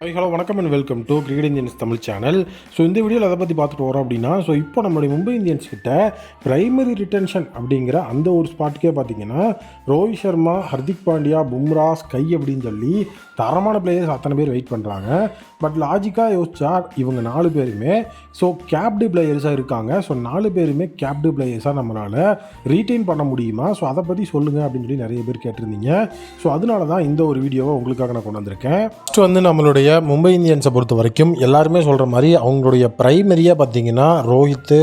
High hello வணக்கம் and welcome to cricket Indians Tamil channel so இந்த வீடியோவில் அதை பற்றி பார்த்துட்டு வரோம் அப்படின்னா ஸோ இப்போ நம்முடைய மும்பை இந்தியன்ஸ் கிட்ட பிரைமரி ரிட்டன்ஷன் அப்படிங்கிற அந்த ஒரு ஸ்பாட்டுக்கே பார்த்தீங்கன்னா ரோஹித் சர்மா ஹர்திக் பாண்டியா பும்ரா ஸ்கை அப்படின்னு சொல்லி தரமான பிளேயர்ஸ் அத்தனை பேர் வெயிட் பண்ணுறாங்க பட் லாஜிக்காக யோசிச்சா இவங்க நாலு பேருமே ஸோ கேப்டு பிளேயர்ஸாக இருக்காங்க. ஸோ நாலு பேருமே கேப்டு பிளேயர்ஸாக நம்மளால் ரீட்டைன் பண்ண முடியுமா? ஸோ அதை பற்றி சொல்லுங்கள் அப்படின்னு சொல்லி நிறைய பேர் கேட்டிருந்தீங்க. ஸோ அதனால தான் இந்த ஒரு வீடியோவை உங்களுக்காக நான் கொண்டு வந்திருக்கேன். ஸோ வந்து நம்மளுடைய மும்பை இந்தியன்ஸை பொறுத்த வரைக்கும் எல்லாருமே சொல்கிற மாதிரி அவங்களுடைய ப்ரைமரியாக பார்த்தீங்கன்னா ரோஹித்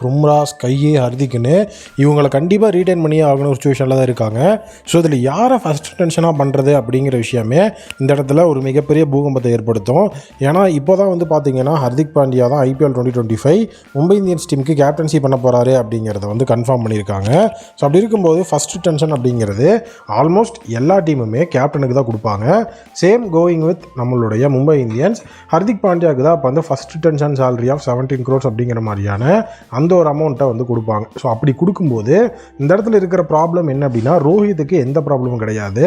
பும்ரா ஸ்கையி ஹர்திக்குன்னு இவங்களை கண்டிப்பாக ரீடைன் பண்ணியே ஆகணும் ஒரு சுச்சுவேஷனில் தான் இருக்காங்க. ஸோ இதில் யாரை ஃபஸ்ட் டென்ஷனாக பண்ணுறது அப்படிங்கிற விஷயமே இந்த இடத்துல ஒரு மிகப்பெரிய பூகம்பத்தை ஏற்படுத்தும். ஏன்னா இப்போ தான் வந்து பார்த்தீங்கன்னா ஹர்திக் பாண்டியா தான் IPL twenty twenty five Mumbai Indians டீமுக்கு கேப்டன்சி பண்ண போகிறாரு அப்படிங்கிறத வந்து கன்ஃபார்ம் பண்ணியிருக்காங்க. ஸோ அப்படி இருக்கும்போது ஃபஸ்ட் டென்ஷன் அப்படிங்கிறது ஆல்மோஸ்ட் எல்லா டீமுமே கேப்டனுக்கு தான் கொடுப்பாங்க. சேம் கோயிங் வித் நம்மளுடைய மும்பை இந்தியன்ஸ் ஹர்திக் பாண்டியாவுக்கு தான் இப்போ வந்து first retention salary of seventeen crores அப்படிங்கிற மாதிரியான அந்த ஒரு அமௌண்ட்டை வந்து கொடுப்பாங்க. ஸோ அப்படி கொடுக்கும்போது இந்த இடத்துல இருக்கிற ப்ராப்ளம் என்ன அப்படின்னா ரோஹித்துக்கு எந்த ப்ராப்ளமும் கிடையாது.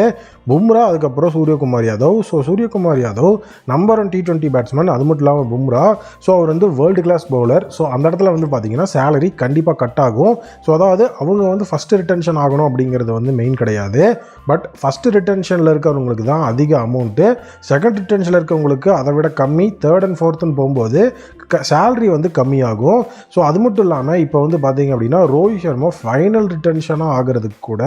பும்ரா அதுக்கப்புறம் Suryakumar Yadav. So Suryakumar Yadav number one T twenty batsman அது மட்டும் இல்லாமல் பும்ரா. ஸோ அவர் வந்து வேர்ல்டு கிளாஸ் பவுலர் ஸோ அந்த இடத்துல வந்து பார்த்தீங்கன்னா சேலரி கண்டிப்பாக கட் ஆகும். ஸோ அதாவது அவங்க வந்து ஃபஸ்ட்டு ரிட்டன்ஷன் ஆகணும் அப்படிங்கிறது வந்து மெயின் கிடையாது. பட் ஃபஸ்ட்டு ரிட்டன்ஷனில் இருக்கிறவங்களுக்கு தான் அதிக அமௌண்ட்டு செகண்ட் ரிட்டன்ஷனில் இருக்கவங்களுக்கு அதை விட கம்மி தேர்ட் அண்ட் ஃபோர்த்துன்னு போகும்போது க சேல்ரி வந்து கம்மியாகும். ஸோ அது மட்டும் இல்லாமல் இப்போ வந்து பார்த்தீங்க அப்படின்னா ரோஹித் சர்மா ஃபைனல் ரிட்டன்ஷனாக ஆகிறதுக்கு கூட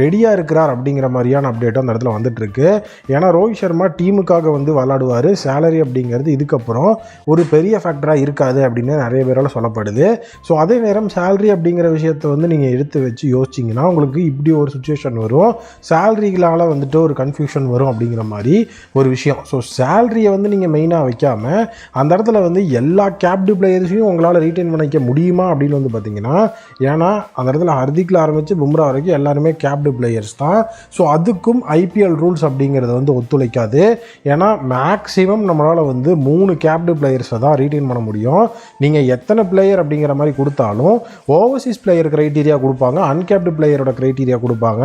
ரெடியாக இருக்கிறார் அப்படிங்கிற மாதிரியான அப்டேட்டும் அந்த இடத்துல வந்துட்டுருக்கு. ஏன்னா ரோஹித் சர்மா டீமுக்காக வந்து விளாடுவார் சேலரி அப்படிங்கிறது இதுக்கப்புறம் ஒரு பெரிய ஃபேக்டராக இருக்காது அப்படின்னு நிறைய பேரால் சொல்லப்படுது. ஸோ அதே நேரம் சேலரி அப்படிங்கிற விஷயத்தை வந்து நீங்கள் எடுத்து வச்சு யோசிச்சிங்கன்னா உங்களுக்கு இப்படி ஒரு சுச்சுவேஷன் வரும். சேலரிகளால் வந்துட்டு ஒரு கன்ஃபியூஷன் வரும் அப்படிங்கிற மாதிரி ஒரு விஷயம். ஸோ சேலரியை வந்து நீங்கள் மெயினாக வைக்காமல் அந்த இடத்துல வந்து எல்லா கேப்டு பிளேயர்ஸையும் உங்களால் ரீட்டைன் பண்ணிக்க முடியுமா அப்படின்னு வந்து பார்த்தீங்கன்னா ஏன்னா அந்த இடத்துல ஹர்திக்கில் ஆரம்பித்து பும்ரா வரைக்கும் எல்லாருமே கேப்டு பிளேயர்ஸ் தான். ஸோ அதுக்கும் ஐபிஎல் ரூல்ஸ் அப்படிங்கிறது வந்து ஒத்துழைக்காது. ஏன்னா மேக்ஸிமம் நம்மளால் வந்து மூணு கேப்டு பிளேயர்ஸை தான் ரீட்டைன் பண்ண முடியும். நீங்கள் எத்தனை பிளேயர் அப்படிங்கிற மாதிரி கொடுத்தாலும் ஓவர்சீஸ் பிளேயர் க்ரைட்டீரியா கொடுப்பாங்க அன்கேப்டு பிளேயரோட க்ரைட்டீரியா கொடுப்பாங்க.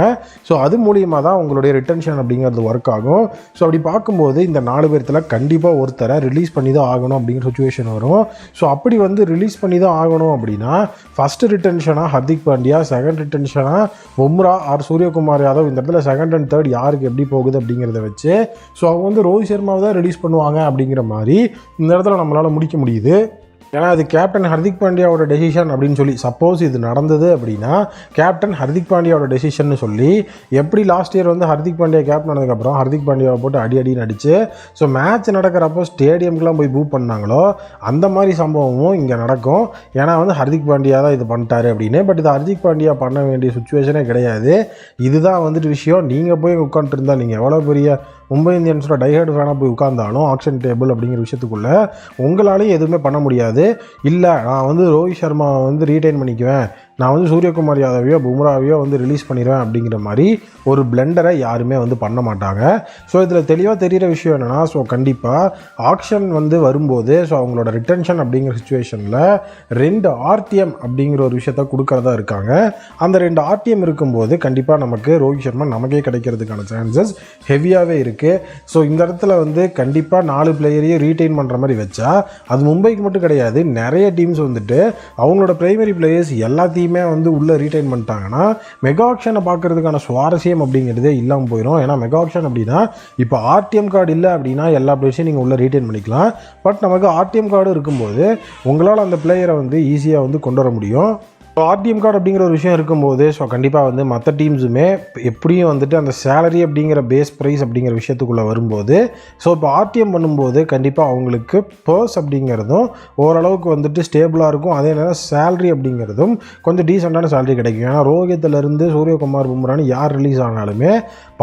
ஸோ அது மூலியமாக தான் உங்களுடைய ரிட்டன்ஷன் அப்படிங்கிறது ஒர்க் ஆகும். ஸோ அப்படி பார்க்கும்போது இந்த நாலு பேர்த்தில் கண்டிப்பாக ஒருத்தரை ரிலீஸ் பண்ணி தான் ஆகணும் அப்படிங்கிற சுச்சுவேஷன் வரும். ஸோ அப்படி வந்து ரிலீஸ் பண்ணி தான் ஆகணும் அப்படின்னா ஃபஸ்ட்டு ரிட்டன்ஷனாக ஹர்திக் பாண்டியா செகண்ட் ரிட்டன்ஷனாக ஒம்ரா ஆர் சூரியகுமார் யாதவ் இந்த இடத்துல செகண்ட் அண்ட் தேர்ட் யாருக்கு எப்படி போகுது அப்படிங்கிறத வச்சு ஸோ அவங்க வந்து ரோஹித் சர்மாவை தான் ரிலீஸ் பண்ணுவாங்க அப்படிங்கிற மாதிரி இந்த இடத்துல நம்மளால் முடிக்க முடியுது. ஏன்னா அது கேப்டன் ஹர்திக் பாண்டியாவோட டெசிஷன் அப்படின்னு சொல்லி சப்போஸ் இது நடந்தது அப்படின்னா கேப்டன் ஹர்திக் பாண்டியாவோட டெசிஷன் சொல்லி எப்படி லாஸ்ட் இயர் வந்து ஹர்திக் பாண்டியா கேப்டன் ஆனதுக்கப்புறம் ஹர்திக் பாண்டியாவை போட்டு அடி அடின்னு அடிச்சு ஸோ மேட்ச் நடக்கிறப்போ ஸ்டேடியம்க்குலாம் போய் பூ பண்ணாங்களோ அந்த மாதிரி சம்பவமும் இங்கே நடக்கும். ஏன்னா வந்து ஹர்திக் பாண்டியா தான் இது பண்ணிட்டாரு அப்படின்னு. பட் இது ஹர்திக் பாண்டியா பண்ண வேண்டிய சுச்சுவேஷனே கிடையாது. இதுதான் வந்துட்டு விஷயம். நீங்கள் போய் உட்காந்துருந்தா நீங்கள் எவ்வளோ பெரிய மும்பை இந்தியன்ஸோட டைஹர்டு ஃபேனாக போய் உட்காந்தாலும் ஆக்ஷன் டேபிள் அப்படிங்கிற விஷயத்துக்குள்ளே உங்களாலையும் எதுவுமே பண்ண முடியாது. இல்லை நான் வந்து ரோஹித் சர்மாவை வந்து ரீட்டைன் பண்ணிக்குவேன். நான் வந்து சூரியகுமார் யாதவையோ பும்ராவையோ வந்து ரிலீஸ் பண்ணிடுவேன் அப்படிங்கிற மாதிரி ஒரு பிளெண்டரை யாருமே வந்து பண்ண மாட்டாங்க. ஸோ இதில் தெளிவாக தெரிகிற விஷயம் என்னென்னா ஸோ கண்டிப்பாக ஆக்ஷன் வந்து வரும்போது ஸோ அவங்களோட ரிட்டன்ஷன் அப்படிங்கிற சுச்சுவேஷனில் ரெண்டு ஆர்டிஎம் அப்படிங்கிற ஒரு விஷயத்த கொடுக்கறதா இருக்காங்க. அந்த ரெண்டு ஆர்டிஎம் இருக்கும்போது கண்டிப்பாக நமக்கு ரோஹித் சர்மா நமக்கே கிடைக்கிறதுக்கான சான்சஸ் ஹெவியாகவே இருக்குது ஸோ இந்த இடத்துல வந்து கண்டிப்பாக நாலு பிளேயரையும் ரீட்டைன் பண்ணுற மாதிரி வச்சா அது மும்பைக்கு மட்டும் கிடையாது நிறைய டீம்ஸ் வந்துட்டு அவங்களோட ப்ரைமரி பிளேயர்ஸ் எல்லாத்தையும் வந்து உள்ளே ரீட்டைன் பண்ணிட்டாங்கன்னா மெகா ஆப்ஷனை பார்க்கறதுக்கான சுவாரஸ்யம் அப்படிங்கிறதே இல்லாமல் போயிடும் ஏன்னா மெகா ஆப்ஷன் அப்படின்னா இப்போ ஆர்டிஎம் கார்டு இல்லை அப்படின்னா எல்லா பிளேயர்ஸையும் நீங்கள் உள்ளே ரீட்டைன் பண்ணிக்கலாம். பட் நமக்கு ஆர்டிஎம் கார்டு இருக்கும்போது உங்களால் அந்த பிளேயரை வந்து ஈஸியாக வந்து கொண்டு வர முடியும். ஆர்டிஎம் கார்டு அப்படிங்கிற ஒரு விஷயம் இருக்கும்போது ஸோ கண்டிப்பாக வந்து மற்ற டீம்ஸுமே எப்படியும் வந்துட்டு அந்த சேலரி அப்படிங்கிற பேஸ் ப்ரைஸ் அப்படிங்கிற விஷயத்துக்குள்ளே வரும்போது ஸோ இப்போ ஆர்டிஎம் பண்ணும்போது கண்டிப்பாக அவங்களுக்கு பர்ஸ் அப்படிங்கிறதும் ஓரளவுக்கு வந்துட்டு ஸ்டேபிளாக இருக்கும். அதே நேரம் சேலரி அப்படிங்கிறதும் கொஞ்சம் டீசெண்டான சேலரி கிடைக்கும். ஏன்னா ரோஹித்திலேருந்து சூரியகுமார் பும்ரான்னு யார் ரிலீஸ் ஆனாலுமே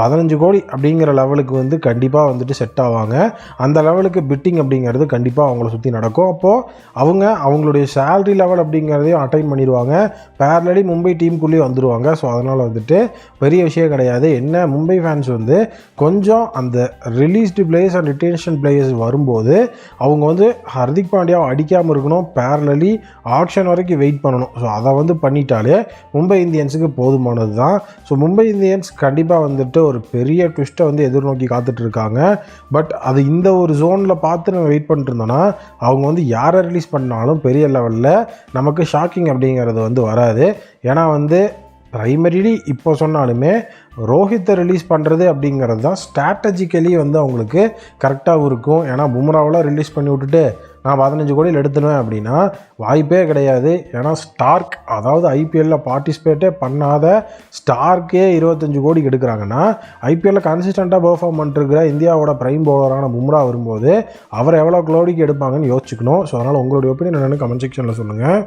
பதினஞ்சு கோடி அப்படிங்கிற லெவலுக்கு வந்து கண்டிப்பாக வந்துட்டு செட் ஆவாங்க. அந்த லெவலுக்கு பிட்டிங் அப்படிங்கிறது கண்டிப்பாக அவங்கள சுற்றி நடக்கும். அப்போது அவங்க அவங்களுடைய சேலரி லெவல் அப்படிங்கிறதையும் அட்டைன் பண்ணிடுவாங்க. பேரலடி மும்பை டீமுக்குள்ளேயே வந்துடுவாங்க ஸோ அதனால் வந்துட்டு பெரிய விஷயம் கிடையாது. என்ன மும்பை ஃபேன்ஸ் வந்து கொஞ்சம் அந்த released players and retention players வரும்போது அவங்க வந்து ஹர்திக் பாண்டியாவை அடிக்காமல் இருக்கணும். பேரலி ஆக்ஷன் வரைக்கும் வெயிட் பண்ணணும். ஸோ அதை வந்து பண்ணிட்டாலே மும்பை இந்தியன்ஸுக்கு போதுமானது தான். ஸோ மும்பை இந்தியன்ஸ் கண்டிப்பாக வந்துட்டு ஒரு பெரிய ட்விஸ்ட்டை வந்து எதிர்நோக்கி காத்துட்ருக்காங்க பட் அது இந்த ஒரு ஜோனில் பார்த்து நம்ம வெயிட் பண்ணிட்டு இருந்தோம்னா அவங்க வந்து யாரை ரிலீஸ் பண்ணாலும் பெரிய லெவலில் நமக்கு ஷாக்கிங் அப்படிங்கிறது வந்து வராது. ஏன்னா வந்து ப்ரைமரிலி இப்போ சொன்னாலுமே ரோஹித்தை ரிலீஸ் பண்ணுறது அப்படிங்கிறது தான் ஸ்ட்ராட்டஜிக்கலி வந்து அவங்களுக்கு கரெக்டாகவும் இருக்கும். ஏன்னா பும்ராவெலாம் ரிலீஸ் பண்ணி விட்டுட்டு நான் பதினஞ்சு கோடியில் எடுத்துடுவேன் அப்படின்னா வாய்ப்பே கிடையாது. ஏன்னா ஸ்டார்க் அதாவது ஐபிஎல்லில் பார்ட்டிசிபேட்டே பண்ணாத ஸ்டார்க்கே இருபத்தஞ்சு கோடிக்கு எடுக்கிறாங்கன்னா ஐபிஎல்லில் கன்சிஸ்டண்ட்டாக பெர்ஃபார்ம் பண்ணிருக்கிற இந்தியாவோட ப்ரைம் பவுலரான பும்ரா வரும்போது அவர் எவ்வளோ கோடிக்கு எடுப்பாங்கன்னு யோசிச்சுக்கணும். ஸோ அதனால் உங்களுடைய ஒப்பீனியன் என்னென்னு கமெண்ட் செக்ஷனில் சொல்லுங்கள்